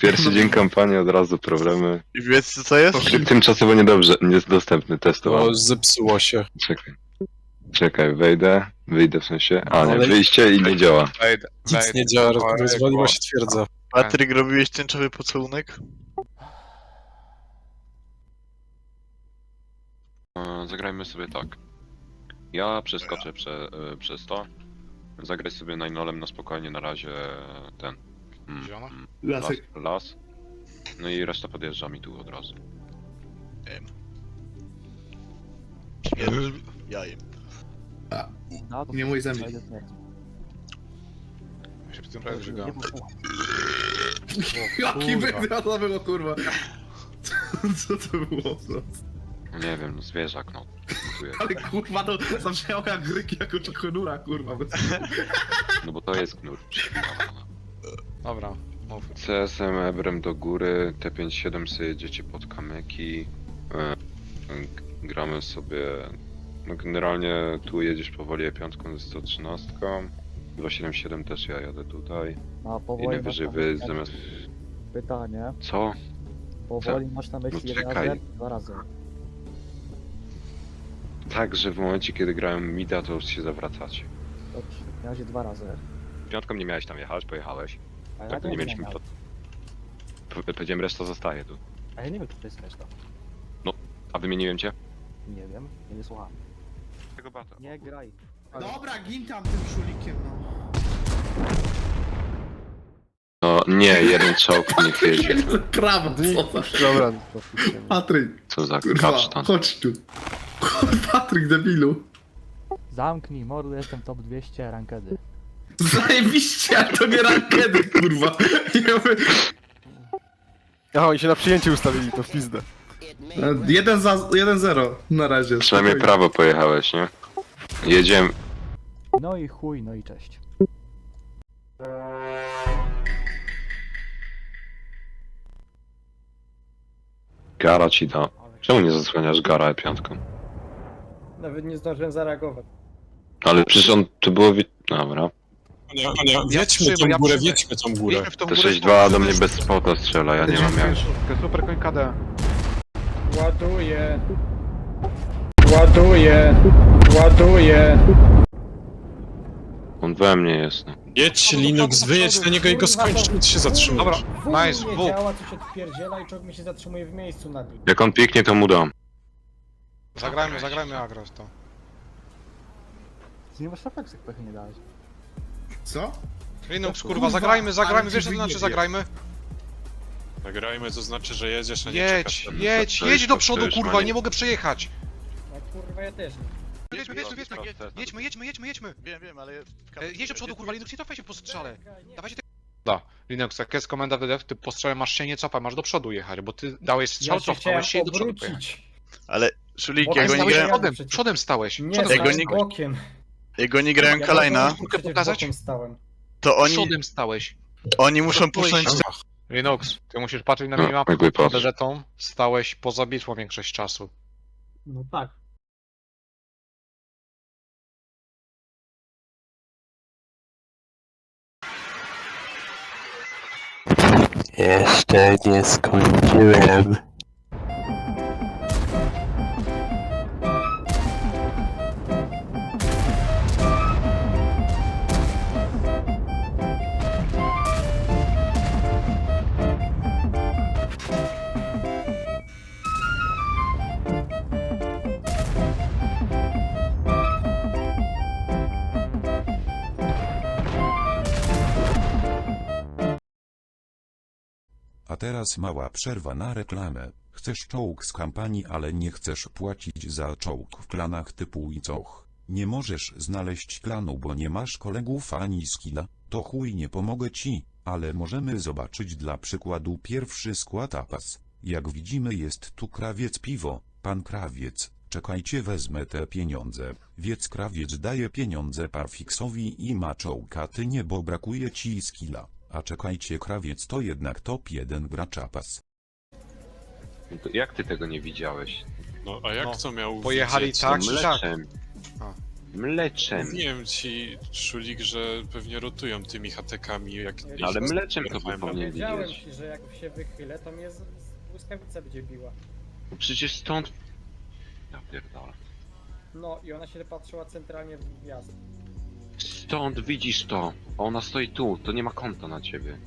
Pierwszy dzień kampanii, od razu problemy. I wiecie co to jest? Ty- Tymczasowo niedobrze, niedostępny testowany. No, zepsuło się. Czekaj. Czekaj, wejdę, wyjdę w sensie. A nie, Ale- wyjście i nie działa. Wejdę, Nic wejdę. nie działa, Oj, rozwaliła bo- się twierdza. Patryk, robiłeś tęczowy pocałunek? E, Zagrajmy sobie tak. Ja przeskoczę prze, e, przez to. Zagraj sobie Ninolem na spokojnie na razie ten. Mm, Zielona? mm, las, Lasek. las. No i reszta podjeżdża mi tu od razu. Jajem. Nie mój zamiar. Ja się w tym razie żygam. Jaki wygrał to było, kurwa? Co to było? No nie wiem, no zwierzak, no. Dziękuję. Ale kurwa, to zabrzmiało jak gryki jako czekonura, kurwa. No bo to jest knur. Dobra, mów. CSM Ebrem do góry, T57 sobie jedziecie pod kamyki. E, g- gramy sobie. No generalnie tu jedziesz powoli E5 ze 113. 277 też ja jadę tutaj. A I powoli najwyżej masz wy myśli, zamiast. pytanie, Co? powoli masz na myśli No jeden czekaj. razy, dwa razy. Tak, że w momencie kiedy grają Mida, to już się zawracacie. Dobrze, na razie dwa razy. Piątką nie miałeś tam jechać, pojechałeś. A ja Tak, to nie mieliśmy. Pod... P- Powiedziałem, reszta zostaje tu. A ja nie wiem, kto to jest reszta. A wymieniłem cię? Nie wiem, nie słucham. Tego bata. Nie graj. Dobra, gin tam tym szulikiem, no. No nie, jeden czołg niech jedzie. Prawo, co za... Dobra. Patryk, Co za kurwa, kasztan. chodź tu. Patryk, debilu. Zamknij mordu, jestem top 200 rankedy. Zajebiście, ale to nie rankedy, kurwa. Ja mówię, Aha, oni się na przyjęcie ustawili, to w pizdę. e, Jeden za, jeden zero na razie. Przynajmniej spokojnie. prawo pojechałeś, nie? Jedziemy. No i chuj, no i cześć. Gara ci da. Czemu nie zasłaniasz Gara piątką? Nawet nie zdążyłem zareagować. Ale przecież on to było. Wi- Dobra. Nie, nie, wiedźmy tą ja górę, wiedźmy tą górę. Jedźmy w tą Te górę. 6-2 do mnie bez spota strzela, ja nie mam jak. Super koń KD. Ładuję. Ładuję. Ładuję. On we mnie jest, no. Jedź Linux, wyjedź na niego i go skończ, nic się zatrzymujesz. Dobra, Wóz nice, nie wóz. działa, coś odpierdziela i czołg mi się zatrzymuje w miejscu. Jak on piknie, to mu dam. Zagrajmy, zagrajmy agros to. Ty nie masz refleksek, pechy nie dałeś. Co? Linux, kurwa, kurwa, zagrajmy, zagrajmy, ale wiesz co to znaczy wyjebie. zagrajmy? Zagrajmy, to znaczy, że jedziesz, a nie Jedź, czekasz. jedź, to jedź jest do to przodu, przecież kurwa, nie mogę przejechać. No kurwa, ja też nie. Jedźmy, jedźmy, jedźmy, jedźmy, jedźmy, jedźmy, jedźmy. Wiem, wiem, ale... E, Jedź do przodu, kurwa, Linux, nie cofaj się po strzale. Nie. Dawajcie Da, Linux, jak jest komenda WDF, ty po strzale masz się nie cofaj, masz do przodu jechać, bo ty dałeś strzał, Ja się chciałem cofnąłeś się i do przodu pojechać. obrócić. Ale... Szulik, jak oni stałeś grałem- przodem, przodem stałeś. Nie, przodem stałem nie- bokiem. Jak oni grają Ja Kalajna, przecież pokazać? bokiem stałem. to oni... Przodem stałeś. Oni muszą puszczać... Linux, ty musisz patrzeć na No, minimapę, jakby bo patrz. Stałeś poza bitwą większość czasu. No tak. Jeszcze nie skończyłem. A teraz mała przerwa na reklamę. Chcesz czołg z kampanii, ale nie chcesz płacić za czołg w klanach typu Icoch. Nie możesz znaleźć klanu, bo nie masz kolegów ani skilla. To chuj nie pomogę ci, ale możemy zobaczyć dla przykładu pierwszy skład APAS. Jak widzimy jest tu krawiec piwo, pan krawiec. Czekajcie wezmę te pieniądze. Wiec krawiec daje pieniądze parfiksowi i ma czołka ty nie bo brakuje ci skilla. A czekajcie krawiec to jednak top 1 gracza pas. No to Jak ty tego nie widziałeś? No, a jak No, co miał pojechali widzieć? tak, No tak? mleczem. A. Mleczem. Mówiłem ci, Szulik, że pewnie rotują tymi hatekami, jak... Ale mleczem to powinien Powiedziałem widzieć. ci, że jak się wychylę, to mnie z, z błyskawica będzie biła. No Przecież stąd... Ja pierdolę. No i ona się patrzyła centralnie w gwiazd. Stąd widzisz to. Ona stoi tu, to nie ma konta na ciebie.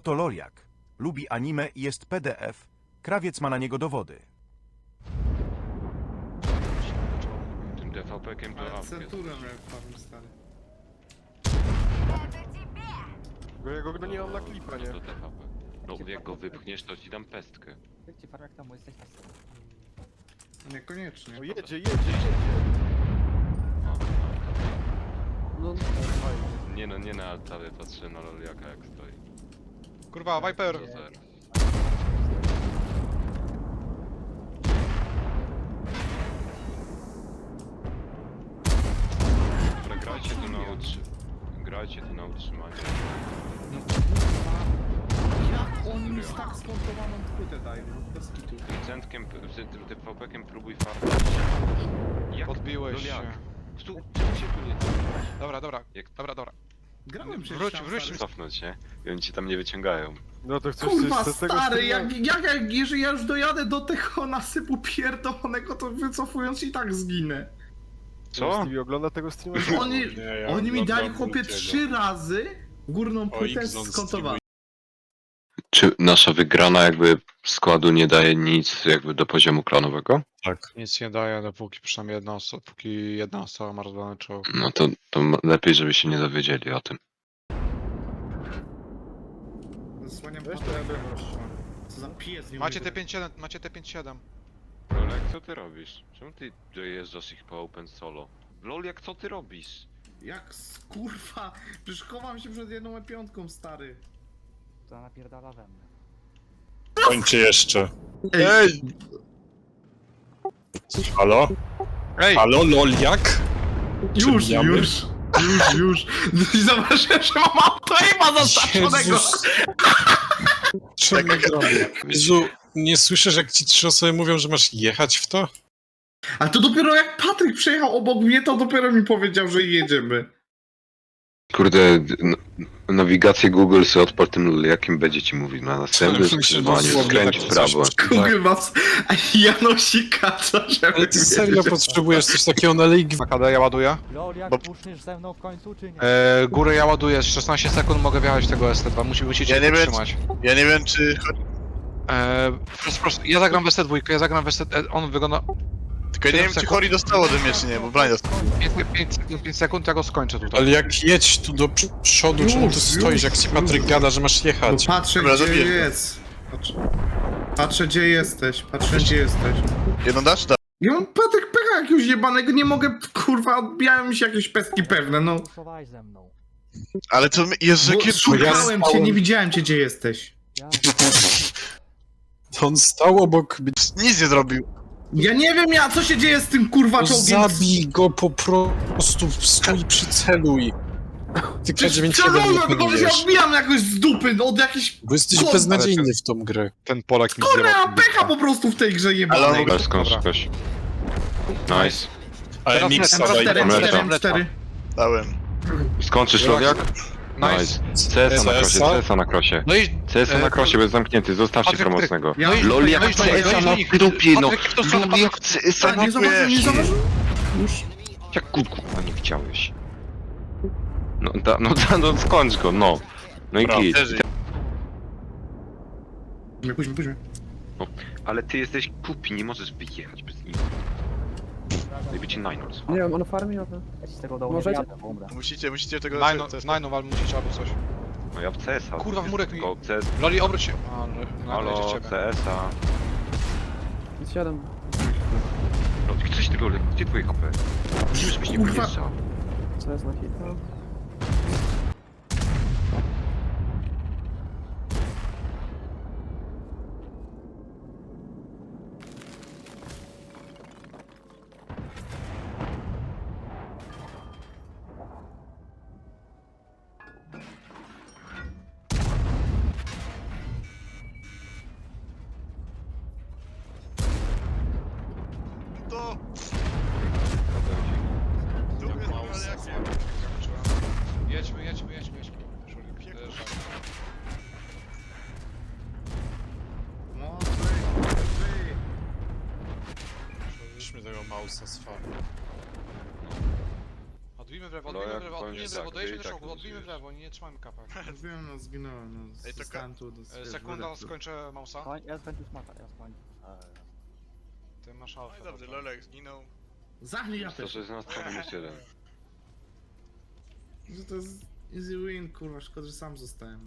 Oto Loliak. Lubi anime i jest PDF. Krawiec ma na niego dowody. Tym DVP-kiem to Ale awkę. centurę miałem Paweł stary. Bo ja go no nie mam na klipa, No nie? to TVP. No jak go wypchniesz, to ci dam pestkę. Wiecie, Farrak, tam jesteś na scenie. Niekoniecznie. No jedzie, jedzie, jedzie. No, fajnie. Nie no, nie na altarę, patrzę na Loliaka jak stoi. Kurwa, Viper! Dobra, grajcie tu na utrzymanie. Grajcie tu na utrzymanie. Jak oni mi tak skontowaną płytę dają? Bez kitu. Tym centkiem, tym TVP-kiem próbuj farmać. Jak? Podbiłeś się. Loliak. Stu, czemu się tu nie Dobra, dobra, Jak- dobra, dobra. Grałem się Wróć, tam, wróć. stary. cofnąć, nie? I oni ci tam nie wyciągają. No to chcesz Kurwa coś z tego stary, jak, jak, jak, jeżeli ja już dojadę do tego nasypu pierdolonego, to wycofując i tak zginę. Co? Stevie ogląda tego streama? Oni, Nie, ja oni mi oglądam dali chłopie trzy razy górną O, płytę Xon skontowaną. Czy nasza wygrana jakby składu nie daje nic jakby do poziomu klanowego? Tak. Nic nie daje, dopóki przynajmniej jedna osoba, póki jedna osoba ma rozdany czołg. No to, to lepiej, żeby się nie dowiedzieli o tym. Zasłaniam Weź to patrę. ja bym rozstrzał. Co za pies, nie Macie te 5-7, macie te 5-7. Lolek, co ty robisz? Czemu ty dojeżdżasz ich po open solo? Lol, jak co ty robisz? Jak s- kurwa, przecież chowam się przed jedną piątką stary. To napierdala we mnie. Kończę jeszcze. Ej, Halo? Ej! Halo, Loliak? już, Przebijamy? już, już, już. I zobaczyłem, że mam autoima zastawionego. Jezus. Czemu zrobię? Jezu, nie słyszysz jak ci trzy osoby mówią, że masz jechać w to? A to dopiero jak Patryk przejechał obok mnie, to dopiero mi powiedział, że jedziemy. Kurde, d- n- nawigację Google sobie odpal tym jakim będzie ci mówić na następnym Myślę, że skrzyżowaniu, dosłownie skręć w prawo. coś. Google Maps, a Janosika, co żeby Ale ty serio wiedzieć. potrzebujesz coś takiego na League Na KD ja ładuję. Lol, jak Bo- puszniesz ze mną w końcu, czy nie? E, góry ja ładuję, z 16 sekund mogę wjechać tego ST2, musi, musicie Ja ja nie wiem, trzymać. Ja nie wiem czy... E, proszę, proszę, ja zagram w ST2, ja zagram w ST... e, on wygląda... Tylko ja nie wiem czy sekund. Hori dostał ode mnie czy nie, bo Brian dostał. 5, 5, 5 sekund, ja go skończę tutaj. Ale jak jedź tu do przodu, czemu Już, tu stoisz, jak ci Patryk gada, że masz Bo jechać? patrzę, Dobra, gdzie jest. Patrzę. patrzę, gdzie jesteś, patrzę, gdzie jesteś. Jedną dasz? Da. Ja mam Patryk pecha jakiegoś jebanego, nie mogę, kurwa, odbijają mi się jakieś pestki pewne, no. Ze mną. Ale to my- Jezu, Bo jakie... szukałem cię, nie widziałem cię, gdzie jesteś. Ja... On stał obok... Nic nie zrobił. Ja nie wiem, ja, co się dzieje z tym, kurwa, No czołgiem. zabij go po prostu, stój przyceluj. Ty Przecież K9 celuję, tylko że się odbijam jakoś z dupy, no, od jakichś... Bo jesteś Kurwa, beznadziejny w tą grę. Ten Polak mi Kurwa, ja mam pecha po prostu w tej grze Ale jebanej. on- Ale skąd Dobra. szukać? Nice. Ale Teraz Mixa net, daj. M4, Mleczka. M4, M4. Dałem. Skończysz Loliak? Nice. CS na krosie, CS-a? CS na krosie. No i... CS E, na krosie, bez zamknięty, zostawcie Patryk, promocnego. Ja- No i... Lol, jak no i- CS-a no i- na no i- dupie, no. Patryk, Lol, jak A, zauważyłem, nie dupie. zauważyłem. Jak kurwa nie chciałeś? No, da, no, da, no skończ go, no. No i Dobra, git. Leży. Pójdźmy, pójdźmy, pójdźmy. Ale ty jesteś kupi, nie możesz wyjechać bez nich. Gdyby ci najnąc. Nie wiem, on farmi, ale... Ja ci z tego dołu Możecie? nie jadę, bo umrę. Musicie, musicie tego... Nine, to jest- nine, ale musicie albo coś. No ja w CS-a. Kurwa, w murek mi- Tylko CS... Loli, obróć się. A, no, no, Halo, ciebie. CS-a. 7. robić? Coś tego, gdzie twoje HP? Musimy, żebyś nie Kurwa. podjeżdżał. Co jest na hita? Farmy. Odbijmy w lewo, No, odbijmy jak w lewo, odbijmy w lewo, tak, dojedźmy do tak szoku, odbijmy w lewo, nie trzymajmy kapek. Wiem, no zginąłem, no. Ej, to ka- Zostałem tu, do, E, Sekunda, skończę Mausa. Ja skończę smaka, ja skończę. Ty masz No alfę. i dobrze, dobra. Lolek zginął. Zachnij ja To, też. że z nas jeden. Że to jest easy win, kurwa, szkoda, że sam zostałem.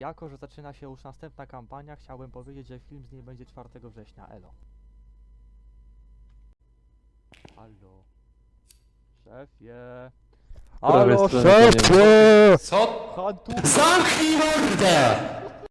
Jako, że zaczyna się już następna kampania, chciałbym powiedzieć, że film z niej będzie 4 września. Elo. Halo. Szefie. Halo, szefie! Co? Zamknij mordę!